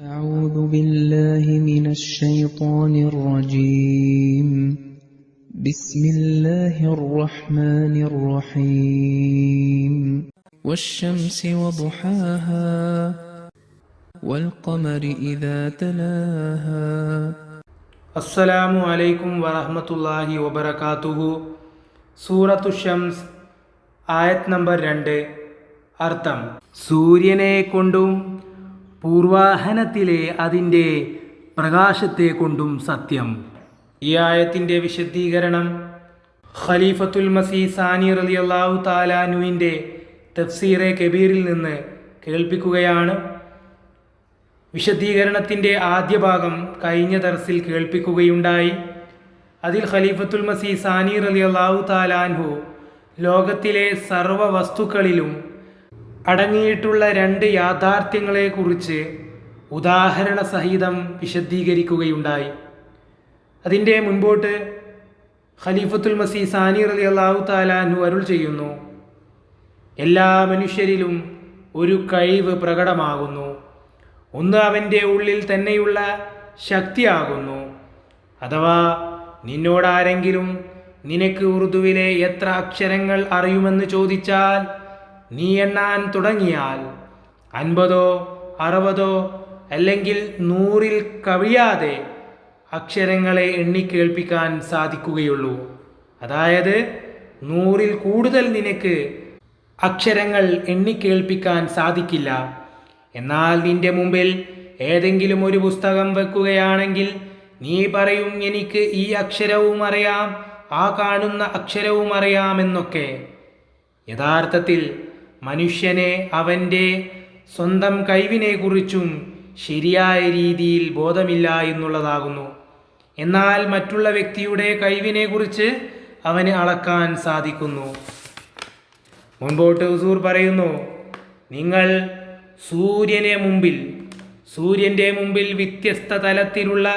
أعوذ بالله من الشيطان الرجيم بسم الله الرحمن الرحيم والشمس وضحاها والقمر إذا تلاها അസ്സലാമു അലൈക്കും വറഹ്മത്തുള്ളാഹി വബറകാതുഹു സൂറത്തു ഷംസ് ആയത് നമ്പർ രണ്ട് അർത്ഥം സൂര്യനെ കൊണ്ടും പൂർവാഹനത്തിലെ അതിന്റെ പ്രകാശത്തെ കൊണ്ടും സത്യം. ഈ ആയത്തിന്റെ വിശദീകരണം ഖലീഫത്തുൽ മസീ സാനി റലി അള്ളാഹു താലാനുവിന്റെ തഫ്സീറെ കബീറിൽ നിന്ന് കേൾപ്പിക്കുകയാണ്. വിശദീകരണത്തിന്റെ ആദ്യ ഭാഗം കഴിഞ്ഞ ദർസിൽ കേൾപ്പിക്കുകയുണ്ടായി. അതിൽ ഖലീഫത്തുൽ മസീ സാനി റലി അള്ളാഹു താലാൻഹു ലോകത്തിലെ സർവ വസ്തുക്കളിലും അടങ്ങിയിട്ടുള്ള രണ്ട് യാഥാർത്ഥ്യങ്ങളെക്കുറിച്ച് ഉദാഹരണ സഹിതം വിശദീകരിക്കുകയുണ്ടായി. അതിന്റെ മുൻപോട്ട് ഖലീഫത്തുൽ മസീ സാനി റലി അള്ളാഹു താലാനു അരുൾ ചെയ്യുന്നു എല്ലാ മനുഷ്യരിലും ഒരു കഴിവ് പ്രകടമാകുന്നു ഒന്ന് അവന്റെ ഉള്ളിൽ തന്നെയുള്ള ശക്തിയാകുന്നു അഥവാ നിന്നോടാരെങ്കിലും നിനക്ക് ഉറുദുവിലെ എത്ര അക്ഷരങ്ങൾ അറിയുമെന്ന് ചോദിച്ചാൽ നീ എണ്ണാൻ തുടങ്ങിയാൽ അൻപതോ അറുപതോ അല്ലെങ്കിൽ നൂറിൽ കവിയാതെ അക്ഷരങ്ങളെ എണ്ണിക്കേൾപ്പിക്കാൻ സാധിക്കുകയുള്ളൂ. അതായത് നൂറിൽ കൂടുതൽ നിനക്ക് അക്ഷരങ്ങൾ എണ്ണിക്കേൾപ്പിക്കാൻ സാധിക്കില്ല. എന്നാൽ നിന്റെ മുമ്പിൽ ഏതെങ്കിലും ഒരു പുസ്തകം വെക്കുകയാണെങ്കിൽ നീ പറയും എനിക്ക് ഈ അക്ഷരവും അറിയാം ആ കാണുന്ന അക്ഷരവും അറിയാമെന്നൊക്കെ. യഥാർത്ഥത്തിൽ മനുഷ്യനെ അവന്റെ സ്വന്തം കഴിവിനെക്കുറിച്ചും ശരിയായ രീതിയിൽ ബോധമില്ല എന്നുള്ളതാകുന്നു. എന്നാൽ മറ്റുള്ള വ്യക്തിയുടെ കഴിവിനെക്കുറിച്ച് അവന് അളക്കാൻ സാധിക്കുന്നു. മുൻപോട്ട് ഹുസൂർ പറയുന്നു നിങ്ങൾ സൂര്യനെ മുമ്പിൽ സൂര്യന്റെ മുമ്പിൽ വ്യത്യസ്ത തലത്തിലുള്ള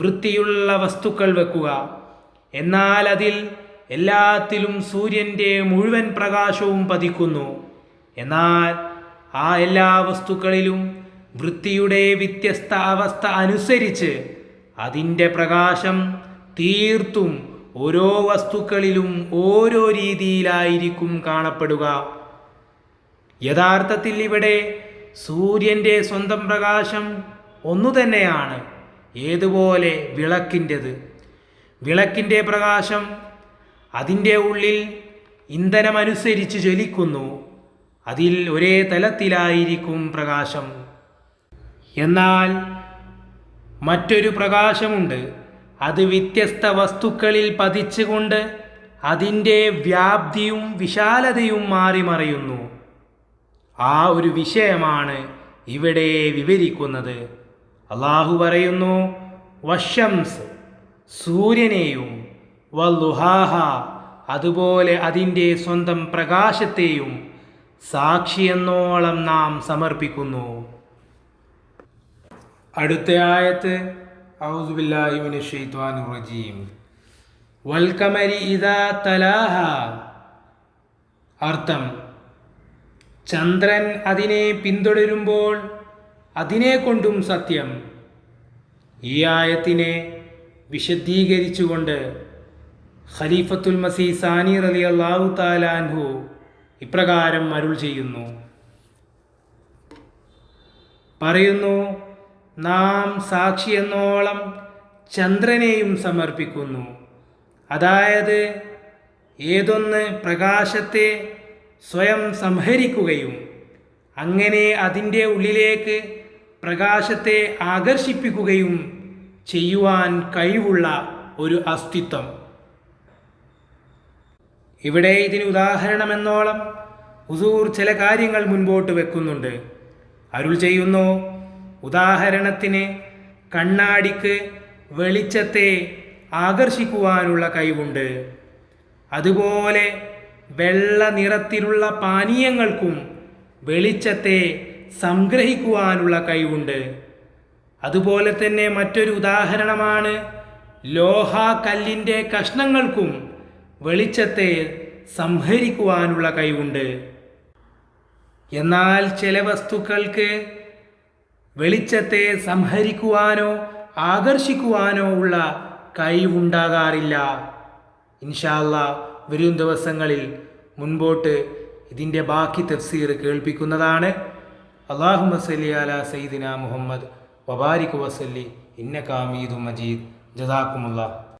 വൃത്തിയുള്ള വസ്തുക്കൾ വെക്കുക. എന്നാൽ അതിൽ എല്ലാത്തിലും സൂര്യന്റെ മുഴുവൻ പ്രകാശവും പതിക്കുന്നു. എന്നാൽ ആ എല്ലാ വസ്തുക്കളിലും വൃത്തിയുടെ വ്യത്യസ്ത അവസ്ഥ അനുസരിച്ച് അതിന്റെ പ്രകാശം തീർത്തും ഓരോ വസ്തുക്കളിലും ഓരോ രീതിയിലായിരിക്കും കാണപ്പെടുക. യഥാർത്ഥത്തിൽ ഇവിടെ സൂര്യന്റെ സ്വന്തം പ്രകാശം ഒന്നു തന്നെയാണ് ഏതുപോലെ വിളക്കിന്റെത്. വിളക്കിന്റെ പ്രകാശം അതിന്റെ ഉള്ളിൽ ഇന്ധനമനുസരിച്ച് ജ്വലിക്കുന്നു. അതിൽ ഒരേ തലത്തിലായിരിക്കും പ്രകാശം. എന്നാൽ മറ്റൊരു പ്രകാശമുണ്ട്. അത് വ്യത്യസ്ത വസ്തുക്കളിൽ പതിച്ചുകൊണ്ട് അതിന്റെ വ്യാപ്തിയും വിശാലതയും മാറി മറയുന്നു ആ ഒരു വിഷയമാണ് ഇവിടെ വിവരിക്കുന്നത്. അള്ളാഹു പറയുന്നു വശംസ് സൂര്യനെയും വല്ലുഹാഹ അതുപോലെ അതിന്റെ സ്വന്തം പ്രകാശത്തെയും സാക്ഷിയെന്നോളം നാം സമർപ്പിക്കുന്നു. അടുത്ത ആയത്ത് അർത്ഥം ചന്ദ്രൻ അതിനെ പിന്തുടരുമ്പോൾ അതിനെ കൊണ്ടും സത്യം. ഈ ആയത്തിനെ വിശദീകരിച്ചുകൊണ്ട് ഖലീഫത്തുൽ മസീ സാനി റലി അള്ളാഹു താലാൻഹു ഇപ്രകാരം അരുൾ ചെയ്യുന്നു. പറയുന്നു നാം സാക്ഷിയെന്നോളം ചന്ദ്രനെയും സമർപ്പിക്കുന്നു. അതായത് ഏതൊന്ന് പ്രകാശത്തെ സ്വയം സംഹരിക്കുകയും അങ്ങനെ അതിന്റെ ഉള്ളിലേക്ക് പ്രകാശത്തെ ആകർഷിപ്പിക്കുകയും ചെയ്യുവാൻ കഴിവുള്ള ഒരു അസ്തിത്വം. ഇവിടെ ഇതിന് ഉദാഹരണമെന്നോളം ഹുസൂർ ചില കാര്യങ്ങൾ മുൻപോട്ട് വെക്കുന്നുണ്ട്. അരുൾ ചെയ്യുന്നു ഉദാഹരണത്തിന് കണ്ണാടിക്ക് വെളിച്ചത്തെ ആകർഷിക്കുവാനുള്ള കഴിവുണ്ട്. അതുപോലെ വെള്ള നിറത്തിലുള്ള പാനീയങ്ങൾക്കും വെളിച്ചത്തെ സംഗ്രഹിക്കുവാനുള്ള കഴിവുണ്ട്. അതുപോലെ തന്നെ മറ്റൊരു ഉദാഹരണമാണ് ലോഹ കല്ലിന്റെ കഷ്ണങ്ങൾക്കും വെളിച്ചത്തെ സംഹരിക്കുവാനുള്ള കഴിവുണ്ട്. എന്നാൽ ചില വസ്തുക്കൾക്ക് വെളിച്ചത്തെ സംഹരിക്കുവാനോ ആകർഷിക്കുവാനോ ഉള്ള കഴിവുണ്ടാകാറില്ല. ഇൻഷാല്ല വരും ദിവസങ്ങളിൽ മുൻപോട്ട് ഇതിന്റെ ബാക്കി തഫ്സീർ കേൾപ്പിക്കുന്നതാണ്. അള്ളാഹു മസല്ലി അല സയ്യിദിന മുഹമ്മദ് വബാരിക് വസല്ലി ഇന്ന കാമീദു മജീദ്. ജസാക്കുമുള്ള